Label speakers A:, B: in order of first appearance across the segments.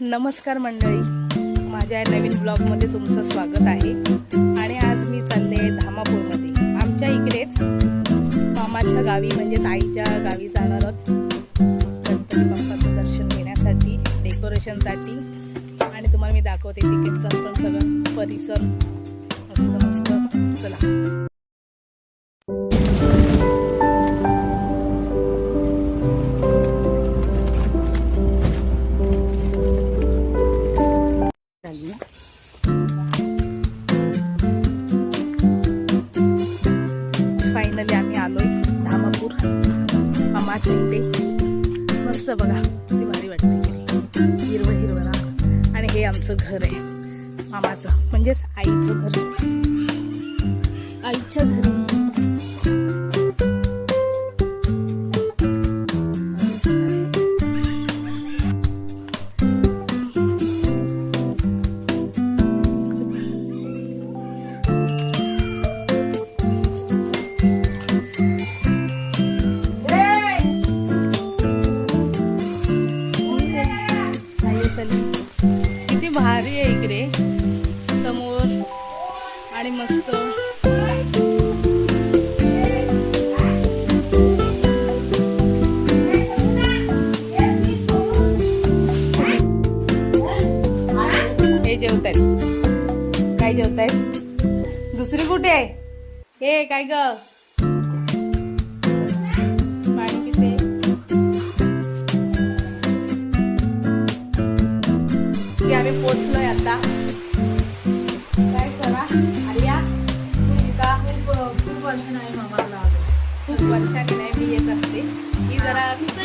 A: नमस्कार मंडळी. माझ्या या नवीन ब्लॉगमध्ये तुमचं स्वागत आहे. आणि आज मी चालले आहे धामापूरमध्ये. आमच्या इकडेच मामाच्या गावी म्हणजेच आईच्या गावी जाणार आहोत. गणपती बाप्पाचं दर्शन घेण्यासाठी डेकोरेशनसाठी. आणि तुम्हाला मी दाखवते तिकीटचा पण सगळं. परिसर मस्त मस्त. चला. इथे आम्ही आलोय धामापूर. मामाच्या इथे मस्त बघा किती भारी वाटते हिरवं हिरवं रान आणि हे आमचं घर आहे. मामाचं म्हणजेच आईचं घर. आईच्या घरी. भारी आहे इकडे. समोर. आणि मस्त. हे जेवत आहेत काय जेवत आहेत दुसरी कुठे आहे? हे काय ग?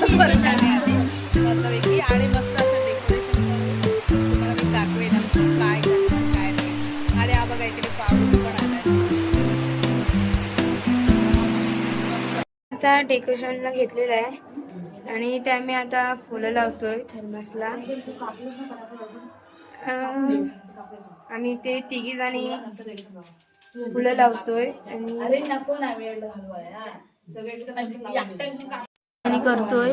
A: खूप वर्षाने आली. मस्तपैकी आणि मस्त असं डेकोरेशन करून तुम्हाला मी दाखवेन आमचं काय करणार काय नाही. आणि हा बघा इकडे पाऊस पण आलाय
B: आता डेकोरेशनला घेतलेलं आहे. आणि ते आम्ही आता फुलं लावतोय थर्मासला. आम्ही ते तिघी जणी फुलं लावतोय. आणि आणि करतोय.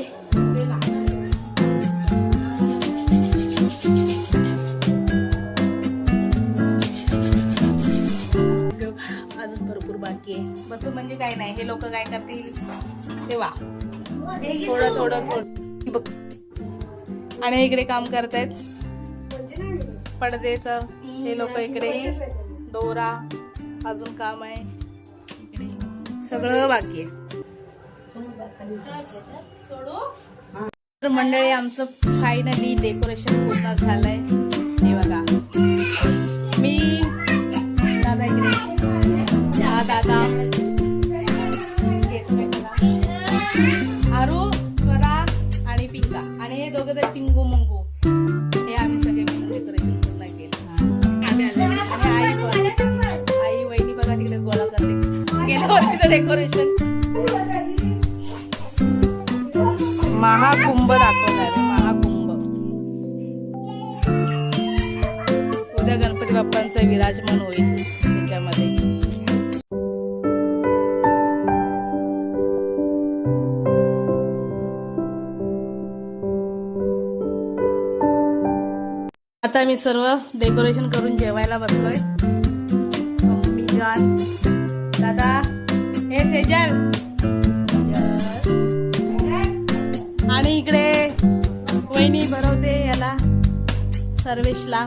A: अजून भरपूर बाकी आहे. भरपूर म्हणजे काय नाही हे लोक काय करतील? तेव्हा थोडं थोडं थोडं. बघ. आणि इकडे काम करतायत. पडदेच. हे लोक इकडे. दोरा. अजून काम आहे. इकडे सगळं बाकी आहे. तर मंडळी आमचं फायनली डेकोरेशन पूर्ण झालंय. हे बघा. मी दादा इकडे. हा दादा. आरू स्वरा आणि पिंका. आणि हे दोघं तर चिंगू मंगू. हे आम्ही सगळे मिळून डेकोरेशन पूर्ण केलं. आई आई वहिनी बघा तिकडे गोळा करते. गेल्या वर्षीचं डेकोरेशन महाकुंभ दाखवणार आहे महाकुंभ. उद्या गणपती बाप्पांचं विराजमान होईल त्याच्यामध्ये. आता मी सर्व डेकोरेशन करून जेवायला बसलोय. मम्मी दादा हे सेजल. आणि इकडे वहिनी भरवते याला सर्वेशला.